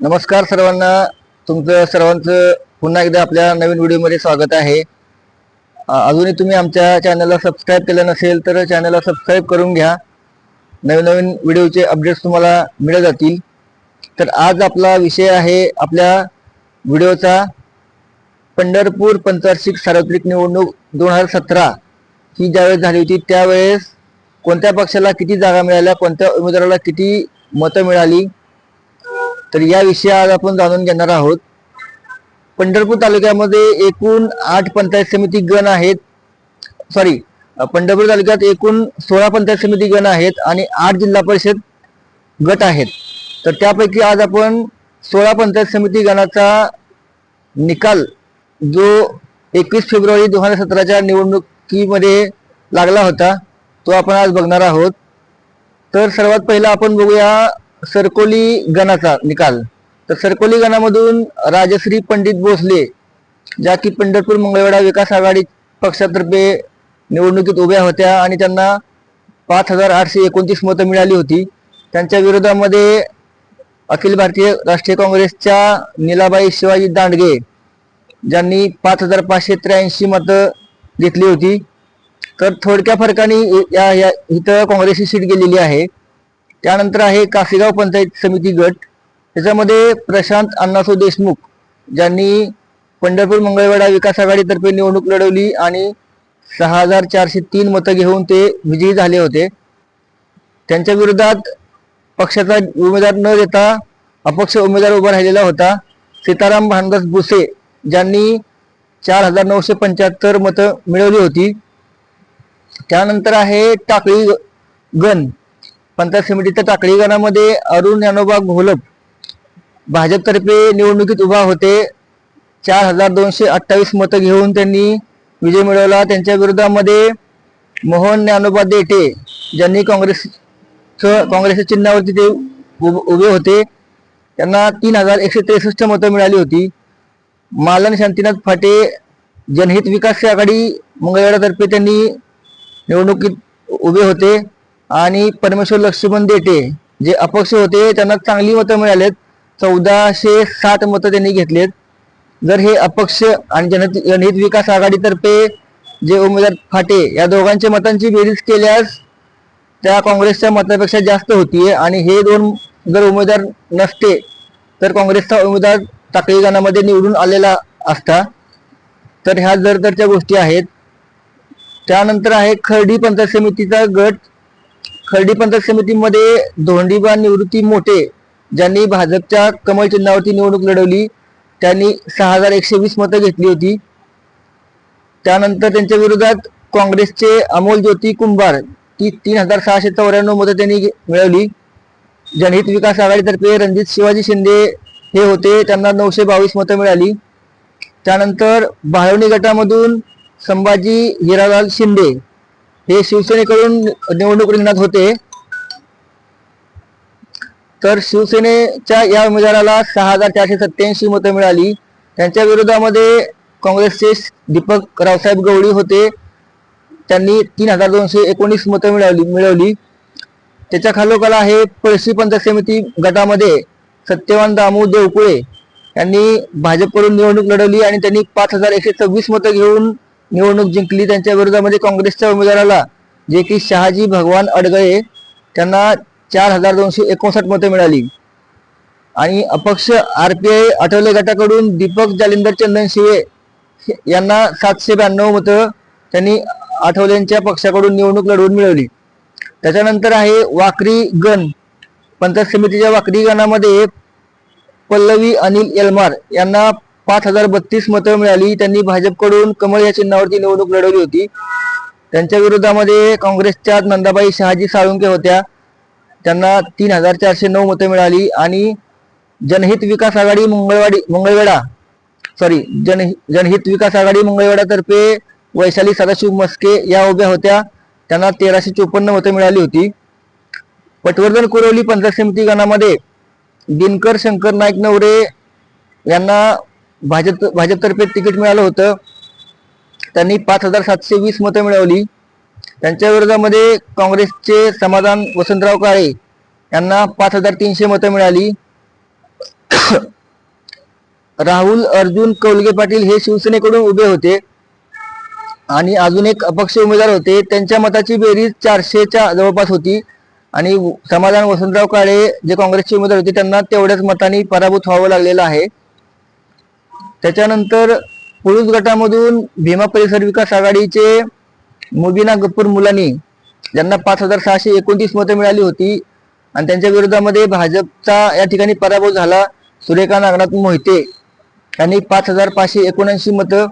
नमस्कार सर्वांना. तुमचं सर्वांचं पुन्हा एकदा आपल्या नवीन व्हिडिओमध्ये स्वागत आहे. अजूनही तुम्ही आमच्या चॅनलला सबस्क्राईब केलं नसेल तर चॅनलला सबस्क्राईब करून घ्या. नवीन नवीन व्हिडिओचे अपडेट्स तुम्हाला मिळत जातील. तर आज आपला विषय आहे आपल्या व्हिडिओचा पंढरपूर पंचवार्षिक सार्वत्रिक निवडणूक दोन हजार सतरा ही ज्यावेळेस झाली होती त्यावेळेस कोणत्या पक्षाला किती जागा मिळाल्या कोणत्या उमेदवाराला किती मतं मिळाली तर या विषयी आज आपण जाणून घेणार आहोत. पंढरपूर तालुक्यामध्ये एकूण आठ पंचायत समिती गण आहेत. सॉरी पंढरपूर तालुक्यात एकूण सोळा पंचायत समिती गण आहेत आणि आठ जिल्हा परिषद गट आहेत. तर त्यापैकी आज आपण सोळा पंचायत समिती गणाचा निकाल जो एकवीस फेब्रुवारी दोन हजार सतराच्या निवडणुकीमध्ये लागला होता तो आपण आज बघणार आहोत. तर सर्वात पहिला आपण बघूया सरकोली गणाचा निकाल. तर सरकोली गणामधून राजश्री पंडित भोसले ज्या की पंढरपूर मंगळवेढा विकास आघाडी पक्षातर्फे निवडणुकीत उभ्या होत्या आणि त्यांना पाच हजार आठशे एकोणतीस मतं मिळाली होती. त्यांच्या विरोधामध्ये अखिल भारतीय राष्ट्रीय काँग्रेसच्या नीलाबाई शिवाजी दांडगे ज्यांनी पाच हजार पाचशे त्र्याऐंशी मतं घेतली होती. तर थोडक्या फरकाने या या इथं काँग्रेसची सीट गेलेली आहे. त्यानंतर आहे कासेगाव पंचायत समिती गट. त्याच्यामध्ये प्रशांत अण्णासो देशमुख ज्यांनी पंढरपूर मंगळवेढा विकास आघाडीतर्फे निवडणूक लढवली आणि सहा हजार चारशे तीन मतं घेऊन ते विजयी झाले होते. त्यांच्या विरोधात पक्षाचा उमेदवार न देता अपक्ष उमेदवार उभा राहिलेला होता. सीताराम भानदास भुसे ज्यांनी चार हजार नऊशे पंच्याहत्तर मतं मिळवली होती. त्यानंतर आहे टाकळी गण. पंचायत समितीच्या टाकळी गणामध्ये अरुण ज्ञानोबा घोलप भाजपतर्फे निवडणुकीत उभा होते. चार हजार दोनशे अठ्ठावीस मतं घेऊन त्यांनी विजय मिळवला. त्यांच्या विरोधामध्ये मोहन ज्ञानोबा देटे ज्यांनी काँग्रेस काँग्रेसच्या चिन्हावरती ते उभे होते. त्यांना तीन हजार एकशे त्रेसष्ट मतं मिळाली होती. मालन शांतीनाथ फाटे जनहित विकास आघाडी मंगळवारातर्फे त्यांनी निवडणुकीत उभे होते. आणि परमेश्वर लक्ष्मण देटे जे अपक्ष होते त्यांना चांगली मतं मिळालेत. चौदाशे साठ मतं त्यांनी घेतलेत. जर हे अपक्ष आणि जनहित जनहित विकास आघाडीतर्फे जे उमेदवार फाटे या दोघांच्या मतांची बेरीज केल्यास त्या काँग्रेसच्या मतापेक्षा जास्त होतीये. आणि हे दोन जर उमेदवार नसते तर काँग्रेसचा उमेदवार टाकळी गणामध्ये निवडून आलेला असता. तर ह्या जर तरच्या गोष्टी आहेत. त्यानंतर आहे खर्डी पंचायत समितीचा गट. खर्डी पंचायत समितीमध्ये धोंडीबा निवृत्ती मोठे ज्यांनी भाजपच्या कमल चिन्हावरती निवडणूक लढवली त्यांनी सहा हजार एकशे वीस मतं घेतली होती. त्यानंतर त्यांच्या विरोधात काँग्रेसचे अमोल ज्योती कुंभार ती तीन हजार सहाशे चौऱ्याण्णव मतं त्यांनी मिळवली. जनहित विकास आघाडीतर्फे रणजित शिवाजी शिंदे हे होते त्यांना नऊशे बावीस मतं मिळाली. त्यानंतर बाळवणी गटामधून संभाजी हिरालाल शिंदे हे शिवसेनेकडून निवडणूक रिंगणात होते. तर शिवसेनेच्या या उमेदवाराला सहा हजार चारशे सत्याऐंशी मतं मिळाली. त्यांच्या विरोधामध्ये काँग्रेसचे दीपक रावसाहेब गवळी होते. त्यांनी तीन हजार दोनशे एकोणीस मतं मिळवली मिळवली. त्याच्या खालोखाल आहे पळशी पंचायत समिती गटामध्ये सत्यवान दामू देवकुळे. यांनी भाजपकडून निवडणूक लढवली आणि त्यांनी पाच हजार एकशे सव्वीस मतं घेऊन निवडणूक जिंकली त्यांच्या विरोधामध्ये काँग्रेसच्या उमेदवाराला जे की शहाजी भगवान अडगळे त्यांना चार हजार दोनशे एकोणसाठ मतं मिळाली. आणि अपक्ष आर पी आय आठवले गटाकडून दीपक जालिंदर चंदन शिवे यांना सातशे ब्याण्णव मतं त्यांनी आठवलेंच्या पक्षाकडून निवडणूक लढवून मिळवली. त्याच्यानंतर आहे वाकरी गण. पंचायत समितीच्या वाकरी गणामध्ये पल्लवी अनिल एलमार यांना पाच हजार बत्तीस मतं मिळाली. त्यांनी भाजपकडून कमळ या चिन्हावरती निवडणूक लढवली होती. त्यांच्या विरोधामध्ये काँग्रेसच्या नंदाबाई शहाजी साळुंके होत्या. त्यांना तीन हजार चारशे नऊ मतं मिळाली आणि जनहित विकास आघाडी मंगळवाडी मंगळवेढा सॉरी जन जनहित विकास आघाडी मंगळवेढातर्फे वैशाली सदाशिव मस्के या उभ्या होत्या. त्यांना तेराशे चोपन्न मतं मिळाली होती. पटवर्धन कुरवली पंचायत समिती गणामध्ये दिनकर शंकर नाईक नवरे यांना भाजप भाजपतर्फे तिकीट मिळालं होतं. त्यांनी पाच हजार सातशे वीस मतं मिळवली. त्यांच्या विरोधामध्ये काँग्रेसचे समाधान वसंतराव काळे यांना पाच हजार तीनशे मतं मिळाली. राहुल अर्जुन कौलगे पाटील हे शिवसेनेकडून उभे होते. आणि अजून एक अपक्ष उमेदवार होते. त्यांच्या मताची बेरीज चारशेच्या जवळपास होती. आणि समाधान वसंतराव काळे जे काँग्रेसचे उमेदवार होते त्यांना तेवढ्याच मतांनी पराभूत व्हावं लागलेलं आहे. त्याच्यानंतर पुरुष गटामधून भीमा परिसर विकास आघाडीचे मुबीना गप्पूर मुलानी ज्यांना पाच हजार सहाशे एकोणतीस मतं मिळाली होती आणि त्यांच्या विरोधामध्ये भाजपचा या ठिकाणी पराभव झाला. सुरेखा नागनाथ मोहिते यांनी पाच हजार पाचशे एकोणऐंशी मतं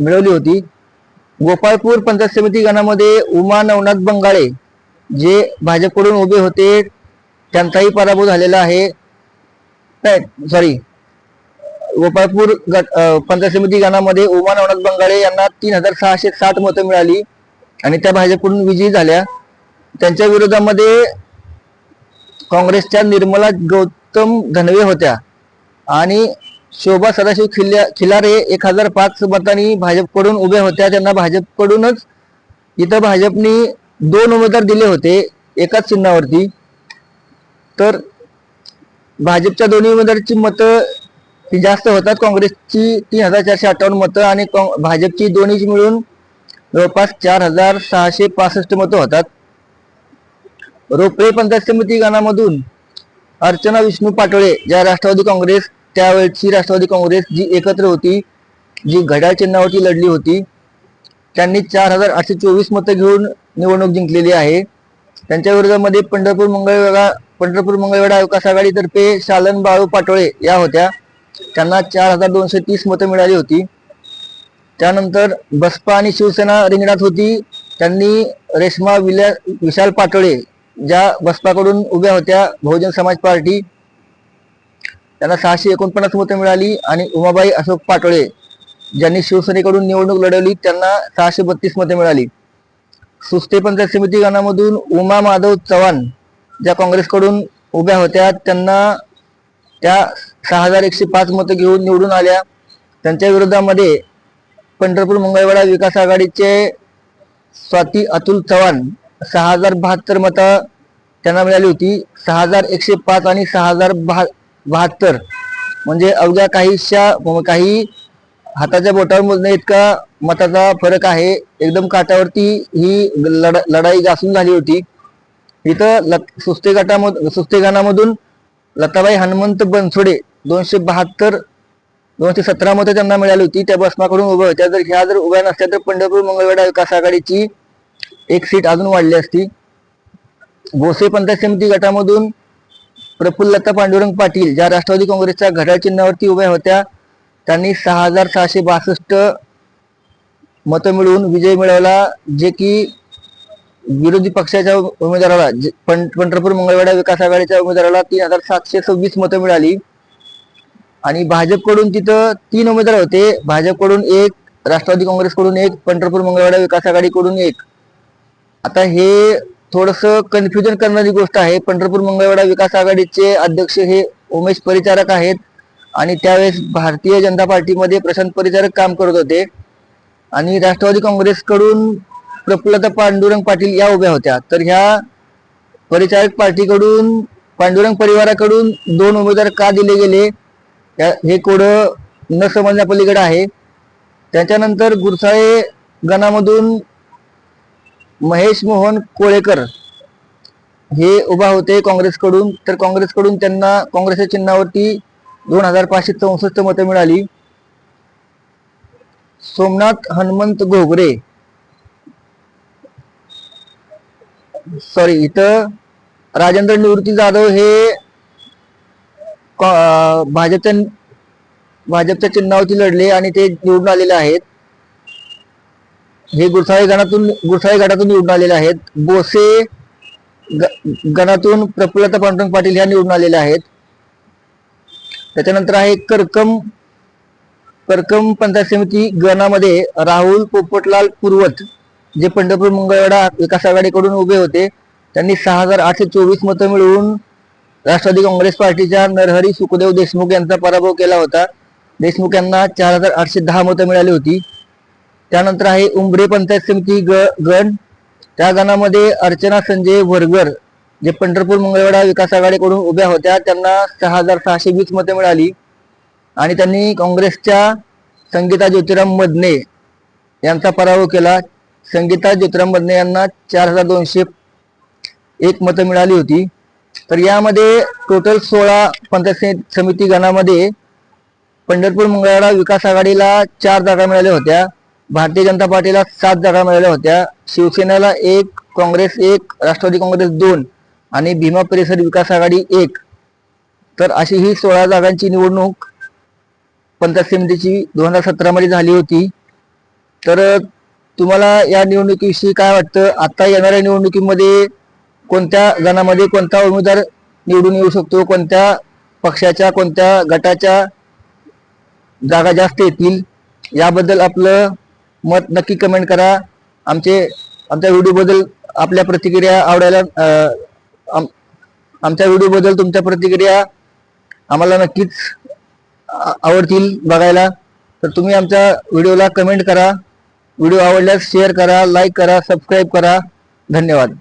मिळवली होती. गोपाळपूर पंचायत समिती गणामध्ये उमा नवनाथ बंगाळे जे भाजपकडून उभे होते त्यांचाही पराभव झालेला आहे. सॉरी गोपाळपूर गट पंचायत समिती गणामध्ये उमान अवनाथ बंगाळे यांना तीन हजार सहाशे सात मतं मिळाली. आणि त्या भाजपकडून विजयी झाल्या. त्यांच्या विरोधामध्ये काँग्रेसच्या निर्मला गौतम धनवे होत्या. आणि शोभा सदाशिव खिल्ल्या खिलारे एक हजार पाच मतांनी भाजपकडून उभ्या होत्या. त्यांना भाजपकडूनच इथं भाजपनी दोन उमेदवार दिले होते एकाच चिन्हावरती. तर भाजपच्या दोन्ही उमेदवारांची मतं ती जास्त होतात. काँग्रेसची तीन हजार चारशे अठ्ठावन्न मतं आणि भाजपची दोन्हीची मिळून जवळपास चार हजार सहाशे पासष्ट मतं होतात. रोपळे पंचायत समिती गणामधून अर्चना विष्णू पाटोळे ज्या राष्ट्रवादी काँग्रेस त्यावेळची राष्ट्रवादी काँग्रेस जी एकत्र होती जी घड्याळ चिन्हावरती लढली होती त्यांनी चार हजार आठशे चोवीस मतं घेऊन निवडणूक जिंकलेली आहे. त्यांच्या विरोधामध्ये पंढरपूर मंगळवेढा पंढरपूर मंगळवेढा विकास आघाडीतर्फे शालन बाळू पाटोळे या होत्या. त्यांना चार हजार दोनशे तीस मतं मिळाली होती. त्यानंतर बसपा आणि शिवसेना रिंगणात होती. त्यांनी रेश्मा विल्या विशाल पाटोळे ज्या बसपाकडून उभ्या होत्या बहुजन समाज पार्टी त्यांना सहाशे एकोणपन्नास मतं मिळाली आणि उमाबाई अशोक पाटोळे ज्यांनी शिवसेनेकडून निवडणूक लढवली त्यांना सहाशे बत्तीस मतं मिळाली. सुस्ते पंचायत समिती गणामधून उमा माधव चव्हाण ज्या काँग्रेसकडून उभ्या होत्या त्यांना त्या सहा हजार एकशे पाच मतं घेऊन निवडून आल्या. त्यांच्या विरोधामध्ये पंढरपूर मंगळवेढा विकास आघाडीचे स्वाती अतुल चव्हाण सहा हजार बहात्तर मतं त्यांना मिळाली होती. सहा हजार एकशे पाच आणि सहा हजार बहा बहात्तर. म्हणजे अवघ्या काहीशा काही हाताच्या बोटावर मोजण्या इतका मताचा फरक आहे. एकदम काठावरती ही लढ लढाई घासून झाली होती. इथं सुस्ते गटामधून सुस्ते गणामधून लताबाई हनुमंत बनसोडे दोनशे बहात्तर दोनशे सतरा मतं त्यांना मिळाली होती. त्या बसमाकडून उभ्या होत्या. जर ह्या जर उभ्या नसत्या तर पंढरपूर मंगळवेढा विकास आघाडीची एक सीट अजून वाढली असती. भोसे पंचायत समिती गटामधून प्रफुल्लता पांडुरंग पाटील ज्या राष्ट्रवादी काँग्रेसच्या घड्याळ चिन्हावरती उभ्या होत्या त्यांनी सहा हजार सहाशे बासष्ट मतं मिळवून विजय मिळवला. जे की विरोधी पक्षाच्या उमेदवाराला जे- पं- पंढरपूर मंगळवेढा विकास आघाडीच्या उमेदवाराला तीन हजार सातशे सव्वीस मतं मिळाली. आणि भाजपकडून तिथं तीन उमेदवार होते. भाजपकडून एक राष्ट्रवादी काँग्रेसकडून एक पंढरपूर मंगळवाडा विकास आघाडीकडून एक. आता हे थोडस कन्फ्युजन करणारी गोष्ट आहे. पंढरपूर मंगळवाडा विकास आघाडीचे अध्यक्ष हे उमेश परिचारक आहेत. आणि त्यावेळेस भारतीय जनता पार्टीमध्ये प्रशांत परिचारक काम करत होते. आणि राष्ट्रवादी काँग्रेसकडून प्रफुल्लता पांडुरंग पाटील या उभ्या होत्या. तर ह्या परिचारक पार्टीकडून पांडुरंग परिवाराकडून दोन उमेदवार का दिले गेले? हे कोडं न समजण्यापलीकडे आहे. त्याच्यानंतर गुरसाळे गणामधून महेश मोहन कोळेकर हे उभा होते काँग्रेसकडून. तर काँग्रेसकडून त्यांना काँग्रेसच्या चिन्हावरती दोन हजार पाचशे चौसष्ट मतं मिळाली. सोमनाथ हनुमंत घोगरे सॉरी इथं राजेंद्र निवृत्ती जाधव हे भाजपच्या भाजपच्या चिन्हावरती लढले आणि ते निवडून आलेले आहेत. हे गुरसाळे गणातून गुरसाळे गटातून निवडून आलेले आहेत. बोसे ग- गणातून प्रफुल्लता पांडुरंग पाटील ह्या निवडून आलेल्या आहेत. त्याच्यानंतर आहे करकम करकम पंचायत समिती गणामध्ये राहुल पोपटलाल पुरवत. जे पंढरपूर मंगळवेढा विकास आघाडीकडून उभे होते त्यांनी सहा हजार आठशे चोवीस मतं मिळवून राष्ट्रवादी काँग्रेस पार्टीच्या नरहरी सुखदेव देशमुख यांचा पराभव केला होता. देशमुख यांना चार हजार आठशे दहा मतं मिळाली होती. त्यानंतर आहे उंबरे पंचायत समिती ग गण. त्या गणामध्ये अर्चना संजय वरगर जे पंढरपूर मंगळवेढा विकास आघाडीकडून उभ्या होत्या त्यांना सहा हजार सहाशे वीस मतं मिळाली. आणि त्यांनी काँग्रेसच्या संगीता ज्योतिराम मदने यांचा पराभव केला. संगीता ज्योतिराम बदने यांना चार हजार दोनशे एक मतं मिळाली होती. तर यामध्ये टोटल सोळा पंचायत समिती गणामध्ये पंढरपूर मंगळवेढा विकास आघाडीला चार जागा मिळाल्या होत्या. भारतीय जनता पार्टीला सात जागा मिळाल्या होत्या. शिवसेनेला एक काँग्रेस एक राष्ट्रवादी काँग्रेस दोन आणि भीमा परिसर विकास आघाडी एक. तर अशी ही सोळा जागांची निवडणूक पंचायत समितीची दोन हजार सतरामध्ये झाली होती. तर तुम्हाला या निवडणुकीविषयी काय वाटतं? आता येणाऱ्या निवडणुकीमध्ये कोणत्या गणामध्ये कोणता उमेदवार निवडून येऊ शकतो? कोणत्या पक्षाच्या कोणत्या गटाच्या जागा जास्त येतील? याबद्दल आपलं मत नक्की कमेंट करा. आमचे आमच्या व्हिडिओबद्दल आपल्या प्रतिक्रिया आवडायला आम- आमच्या व्हिडिओबद्दल तुमच्या प्रतिक्रिया आम्हाला नक्कीच आवडतील बघायला. तर तुम्ही आमच्या व्हिडिओला कमेंट करा. व्हिडिओ आवडल्यास शेअर करा लाईक करा सबस्क्राईब करा. धन्यवाद.